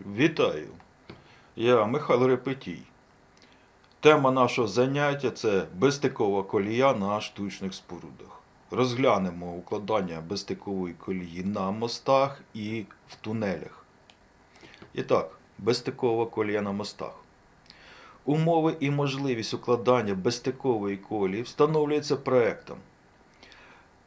Вітаю! Я Михайло Репетій. Тема нашого заняття це безстикова колія на штучних спорудах. Розглянемо укладання безстикової колії на мостах і в тунелях. І так, безстикова колія на мостах. Умови і можливість укладання безстикової колії встановлюється проектом.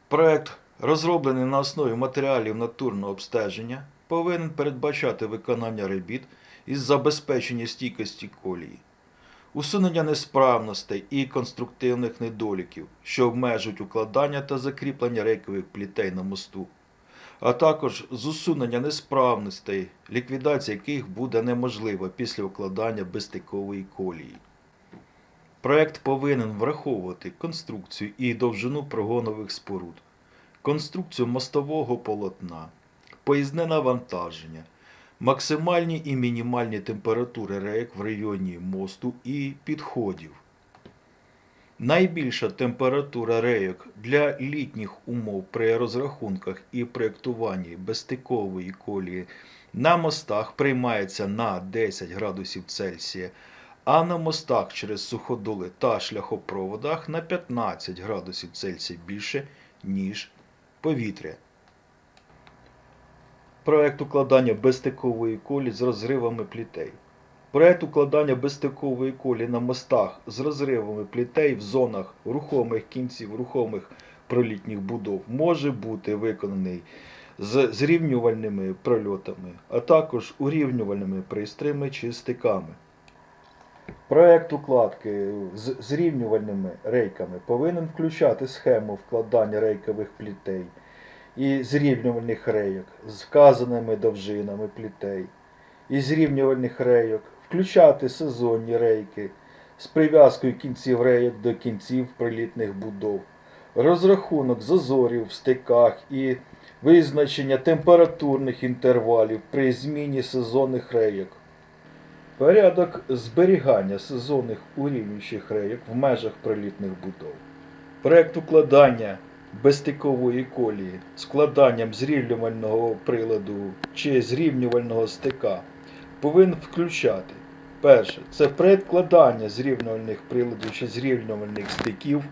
Проект, розроблений на основі матеріалів натурного обстеження, повинен передбачати виконання робіт із забезпечення стійкості колії, усунення несправностей і конструктивних недоліків, що обмежують укладання та закріплення рейкових плітей на мосту, а також з усунення несправностей, ліквідація яких буде неможлива після укладання безстикової колії. Проект повинен враховувати конструкцію і довжину прогонових споруд, конструкцію мостового полотна, поїзне навантаження, максимальні і мінімальні температури рейок в районі мосту і підходів. Найбільша температура рейок для літніх умов при розрахунках і проєктуванні безстикової колії на мостах приймається на 10 градусів Цельсія, а на мостах через суходоли та шляхопроводах на 15 градусів Цельсія більше, ніж повітря. Проект укладання безстикової колі з розривами плітей. Проект укладання безстикової колі на мостах з розривами плітей в зонах рухомих кінців рухомих пролітніх будов може бути виконаний з зрівнювальними прольотами, а також урівнювальними пристроями чи стиками. Проект укладки з зрівнювальними рейками повинен включати схему вкладання рейкових плітей і зрівнювальних рейок з вказаними довжинами плітей і зрівнювальних рейок, включати сезонні рейки з прив'язкою кінців рейок до кінців прилітних будов, розрахунок зазорів в стиках і визначення температурних інтервалів при зміні сезонних рейок. Порядок зберігання сезонних урівнюючих рейок в межах прилітних будов. Проект укладання безстикової колії складанням зрівнювального приладу чи зрівнювального стика повинен включати перше це предкладання зрівнювальних приладів чи зрівнювальних стиків,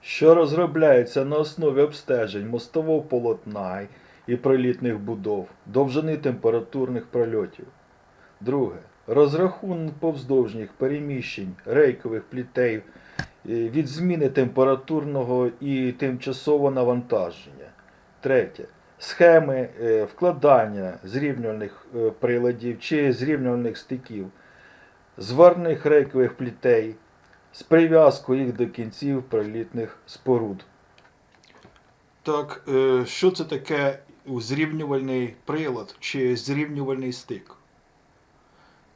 що розробляються на основі обстежень мостового полотна і прилітних будов, довжини температурних прольотів. Друге. Розрахунок повздовжніх переміщень рейкових плітей від зміни температурного і тимчасового навантаження. Третє. Схеми е, вкладання зрівнювальних е, приладів чи зрівнювальних стиків, зварних рейкових плітей з прив'язкою їх до кінців прилітних споруд. Так, що це таке зрівнювальний прилад чи зрівнювальний стик?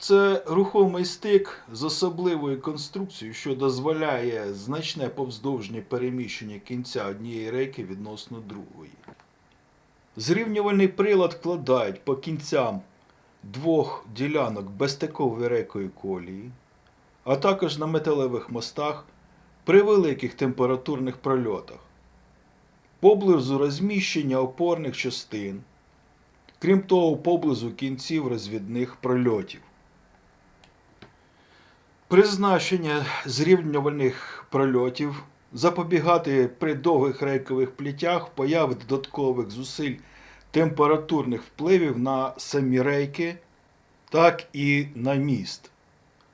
Це рухомий стик з особливою конструкцією, що дозволяє значне повздовжнє переміщення кінця однієї рейки відносно другої. Зрівнювальний прилад вкладають по кінцям двох ділянок безстикової рейкової колії, а також на металевих мостах при великих температурних прольотах, поблизу розміщення опорних частин, крім того, поблизу кінців розвідних прольотів. Призначення зрівнювальних прольотів запобігати при довгих рейкових плітях появи додаткових зусиль температурних впливів на самі рейки, так і на міст.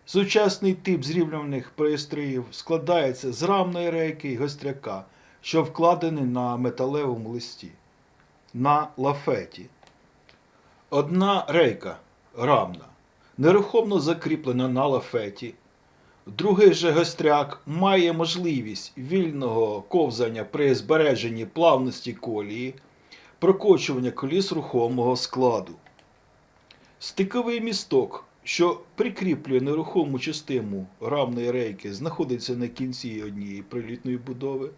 Сучасний тип зрівнювальних пристроїв складається з рамної рейки і гостряка, що вкладений на металевому листі, на лафеті. Одна рейка рамна нерухомо закріплена на лафеті. Другий же гостряк має можливість вільного ковзання при збереженні плавності колії, прокочування коліс рухомого складу. Стиковий місток, що прикріплює нерухому частину рамної рейки, знаходиться на кінці однієї прилітної будови.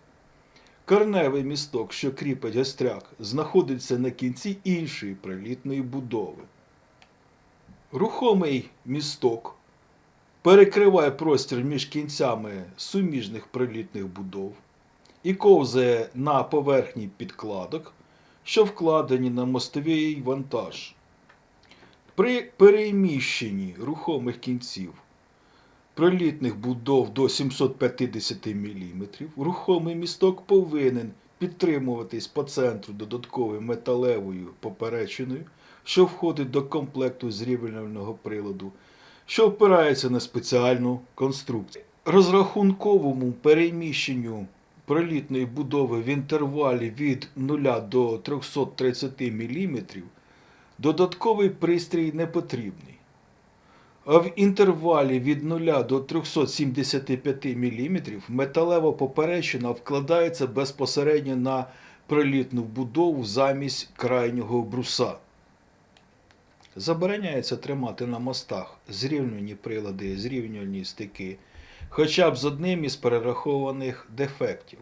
Корневий місток, що кріпить гостряк, знаходиться на кінці іншої прилітної будови. Рухомий місток перекриває простір між кінцями суміжних прилітних будов і ковзає на поверхні підкладок, що вкладені на мостовий вантаж. При переміщенні рухомих кінців пролітних будов до 750 мм рухомий місток повинен підтримуватись по центру додатковою металевою поперечиною, що входить до комплекту зрівнювального приладу, що опирається на спеціальну конструкцію. Розрахунковому переміщенню пролітної будови в інтервалі від 0 до 330 мм додатковий пристрій не потрібний. А в інтервалі від 0 до 375 мм металева поперечина вкладається безпосередньо на пролітну будову замість крайнього бруса. Забороняється тримати на мостах зрівнювані прилади, зрівнювальні стики, хоча б з одним із перерахованих дефектів.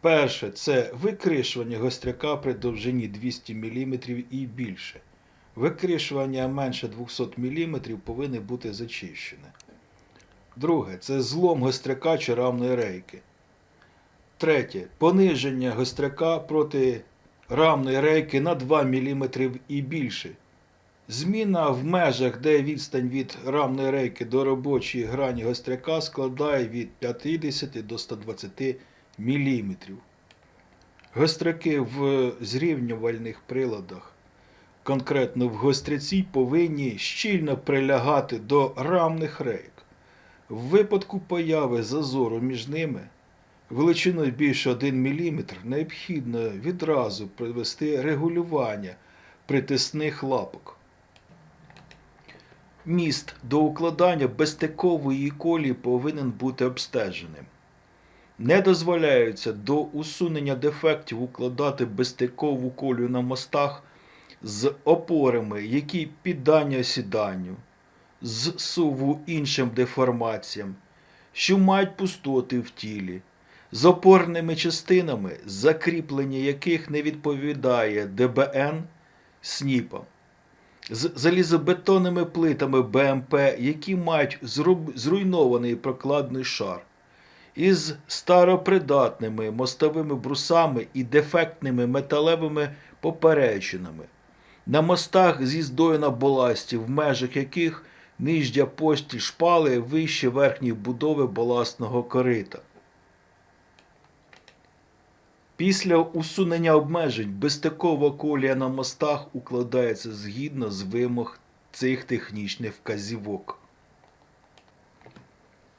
Перше це викришування гостряка при довжині 200 мм і більше. Викришування менше 200 мм повинне бути зачищене. Друге це злом гостряка чи рамної рейки. Третє пониження гостряка проти рамної рейки на 2 мм і більше. Зміна в межах, де відстань від рамної рейки до робочої грані гостряка складає від 50 до 120 мм. Гостряки в зрівнювальних приладах, конкретно в гостряці, повинні щільно прилягати до рамних рейк. В випадку появи зазору між ними величиною більше 1 мм необхідно відразу провести регулювання притисних лапок. Міст до укладання безстикової колії повинен бути обстеженим. Не дозволяється до усунення дефектів укладати безстикову колію на мостах з опорами, які піддані осіданню, з суву іншим деформаціям, що мають пустоти в тілі, з опорними частинами, закріплення яких не відповідає ДБН СНІПам з залізобетонними плитами БМП, які мають зруйнований прокладний шар, із старопридатними мостовими брусами і дефектними металевими поперечинами, на мостах зі здою на баласті, в межах яких нижня постіль шпали вище верхньої будови баластного корита. Після усунення обмежень безстикова колія на мостах укладається згідно з вимог цих технічних вказівок.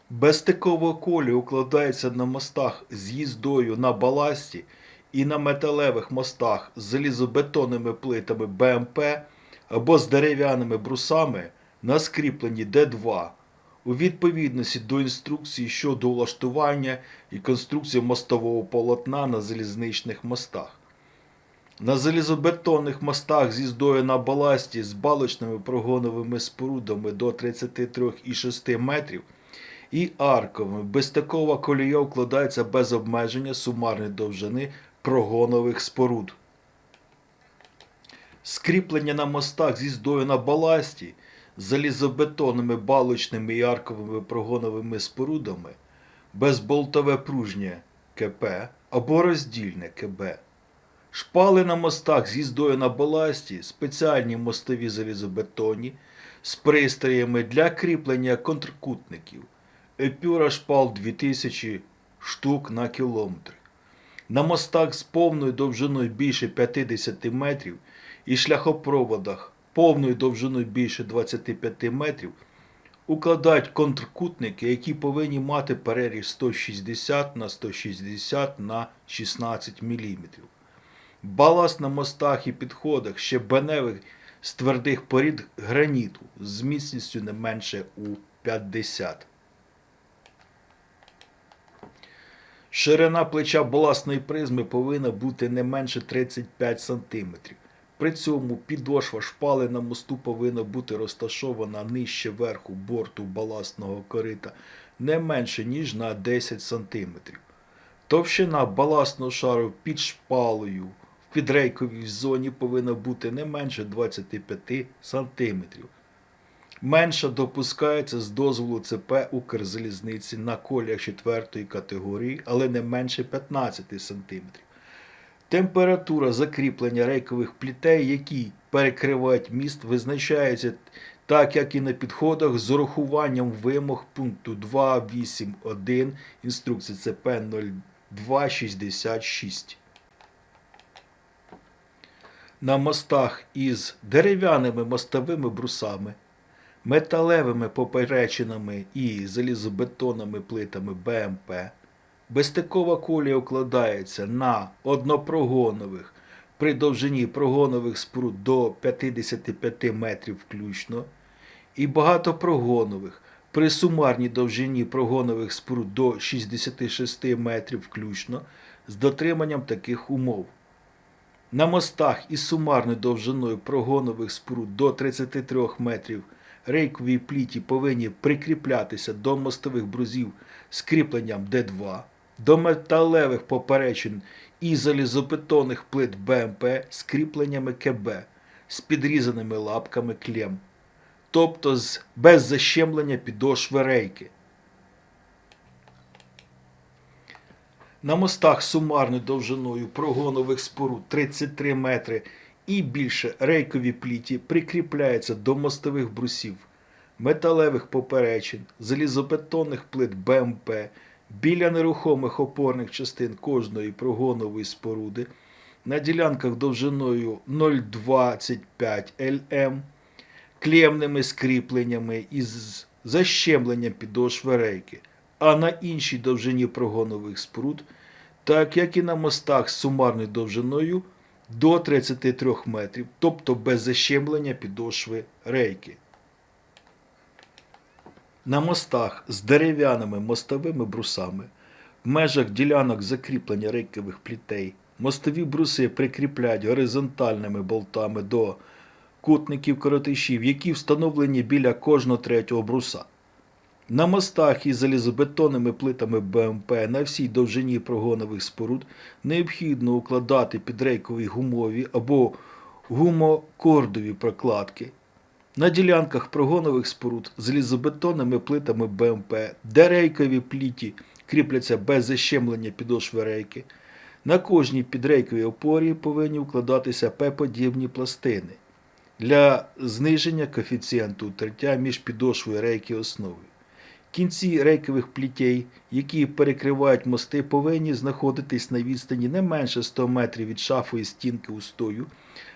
Безстикова колія укладається на мостах з їздою на баласті і на металевих мостах з залізобетонними плитами БМП або з дерев'яними брусами на скріпленні Д2 у відповідності до інструкції щодо улаштування і конструкції мостового полотна на залізничних мостах. На залізобетонних мостах зі здою на баласті з балочними прогоновими спорудами до 33,6 метрів і арковими безстикова колія укладається без обмеження сумарної довжини прогонових споруд. Скріплення на мостах зі здою на баласті залізобетонними балочними і арковими прогоновими спорудами, безболтове пружнє КП або роздільне КБ. Шпали на мостах зі здою на баласті, спеціальні мостові залізобетонні з пристроями для кріплення контркутників. Епюра шпал 2000 штук на кілометр. На мостах з повною довжиною більше 50 метрів і шляхопроводах повною довжиною більше 25 метрів укладають контркутники, які повинні мати переріз 160 на 160 на 16 мм. Баласт на мостах і підходах щебеневих з твердих порід граніту з міцністю не менше у 50. Ширина плеча баласної призми повинна бути не менше 35 см. При цьому підошва шпали на мосту повинна бути розташована нижче верху борту баласного корита не менше, ніж на 10 см. Товщина баласного шару під шпалою в підрейковій зоні повинна бути не менше 25 см. Менша допускається з дозволу ЦП Укрзалізниці на коліях 4 категорії, але не менше 15 см. Температура закріплення рейкових плітей, які перекривають міст, визначається так, як і на підходах з урахуванням вимог пункту 2.8.1 інструкції ЦП 0266. На мостах із дерев'яними мостовими брусами, металевими поперечинами і залізобетонними плитами БМП Безстикова колія укладається на однопрогонових при довжині прогонових споруд до 55 метрів включно і багатопрогонових при сумарній довжині прогонових споруд до 66 метрів включно з дотриманням таких умов. На мостах із сумарною довжиною прогонових споруд до 33 метрів рейкові пліті повинні прикріплятися до мостових брузів з кріпленням Д2, до металевих поперечин і залізобетонних плит БМП з кріпленнями КБ з підрізаними лапками клем, тобто з, без защемлення підошви рейки. На мостах сумарною довжиною прогонових споруд 33 метри і більше рейкові пліті прикріпляються до мостових брусів, металевих поперечин, залізобетонних плит БМП біля нерухомих опорних частин кожної прогонової споруди на ділянках довжиною 0,25 лм, клемними скріпленнями із защемленням підошви рейки, а на іншій довжині прогонових споруд, так як і на мостах з сумарною довжиною до 33 метрів, тобто без защемлення підошви рейки. На мостах з дерев'яними мостовими брусами в межах ділянок закріплення рейкових плітей мостові бруси прикріпляють горизонтальними болтами до кутників коротишів, які встановлені біля кожного третього бруса. На мостах із залізобетонними плитами БМП на всій довжині прогонових споруд необхідно укладати підрейкові гумові або гумокордові прокладки. На ділянках прогонових споруд з залізобетонними плитами БМП, де рейкові пліті кріпляться без защемлення підошви рейки, на кожній підрейковій опорі повинні укладатися П-подібні пластини для зниження коефіцієнту тертя між підошвою рейки і основою. Кінці рейкових плітей, які перекривають мости, повинні знаходитись на відстані не менше 100 метрів від шафої стінки устою,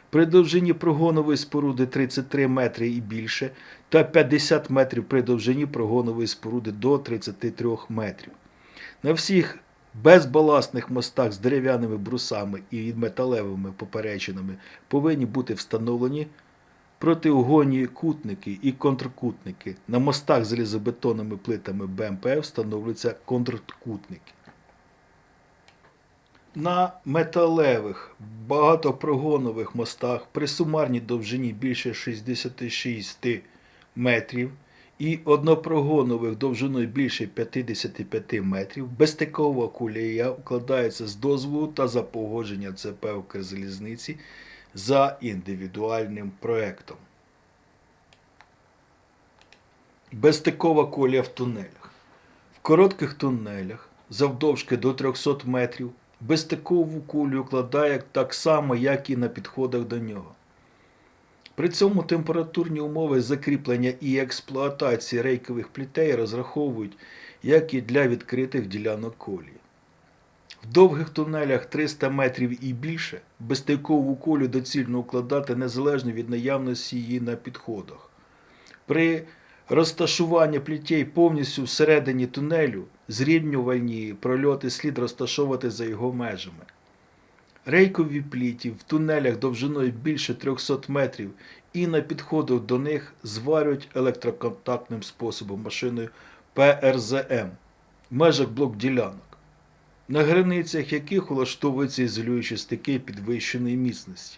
при довжині прогонової споруди 33 метри і більше, та 50 метрів при довжині прогонової споруди до 33 метрів. На всіх безбаласних мостах з дерев'яними брусами і металевими поперечинами повинні бути встановлені протиугонні кутники і контркутники. На мостах з залізобетонними плитами БМП встановлюються контркутники. На металевих багатопрогонових мостах при сумарній довжині більше 66 метрів і однопрогонових довжиною більше 55 метрів безстикова кулія укладається з дозволу та за погодження ЦП Укрзалізниці за індивідуальним проектом. Безстикова колія в тунелях. В коротких тунелях завдовжки до 300 метрів безстикову кулю укладає так само, як і на підходах до нього. При цьому температурні умови закріплення і експлуатації рейкових плітей розраховують, як і для відкритих ділянок колії. В довгих тунелях 300 метрів і більше безстикову колю доцільно укладати незалежно від наявності її на підходах. При розташуванні плітей повністю всередині тунелю зрівнювальні прольоти слід розташовувати за його межами. Рейкові пліті в тунелях довжиною більше 300 метрів і на підходах до них зварюють електроконтактним способом машиною ПРЗМ в межах блок ділянок, на границях яких улаштовуються ізолюючі стики підвищеної міцності.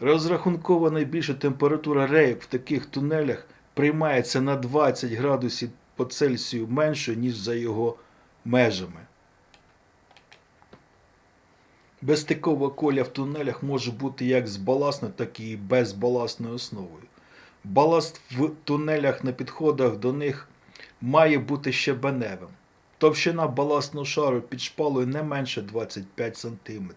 Розрахункова найбільша температура рейок в таких тунелях приймається на 20 градусів по Цельсію менше, ніж за його межами. Безстикова коля в тунелях може бути як з баласною, так і без баласною основою. Баласт в тунелях на підходах до них має бути щебеневим. Товщина баласного шару під шпалою не менше 25 см.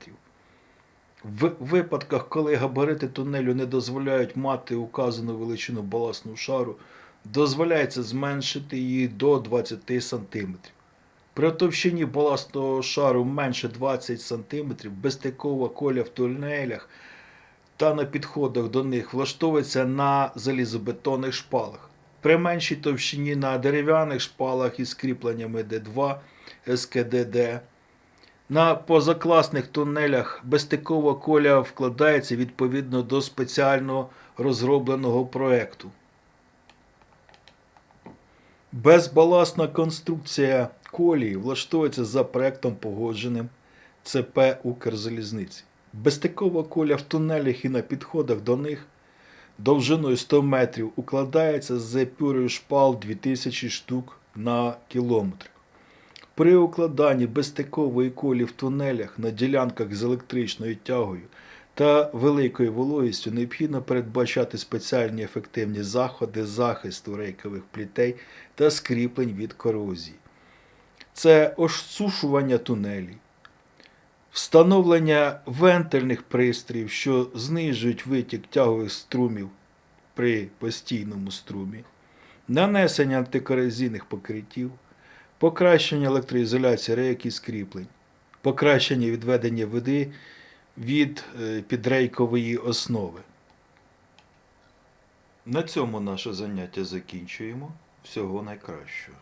В випадках, коли габарити тунелю не дозволяють мати указану величину баласного шару, дозволяється зменшити її до 20 см. При товщині баласного шару менше 20 см безстикова коля в тунелях та на підходах до них влаштовується на залізобетонних шпалах. При меншій товщині на дерев'яних шпалах із кріпленнями Д2, СКДД. На позакласних тунелях безстикова коля вкладається відповідно до спеціально розробленого проекту. Безбаласна конструкція колії влаштовується за проектом погодженим ЦП Укрзалізниці. Безстикова коля в тунелях і на підходах до них довжиною 100 метрів укладається з епюрою шпал 2000 штук на кілометр. При укладанні безстикової колі в тунелях на ділянках з електричною тягою та великою вологістю необхідно передбачати спеціальні ефективні заходи захисту рейкових плітей та скріплень від корозії. Це осушування тунелів, встановлення вентильних пристроїв, що знижують витік тягових струмів при постійному струмі, нанесення антикорозійних покриттів, покращення електроізоляції рейок і скріплень, покращення відведення води від е, підрейкової основи. На цьому наше заняття закінчуємо. Всього найкращого.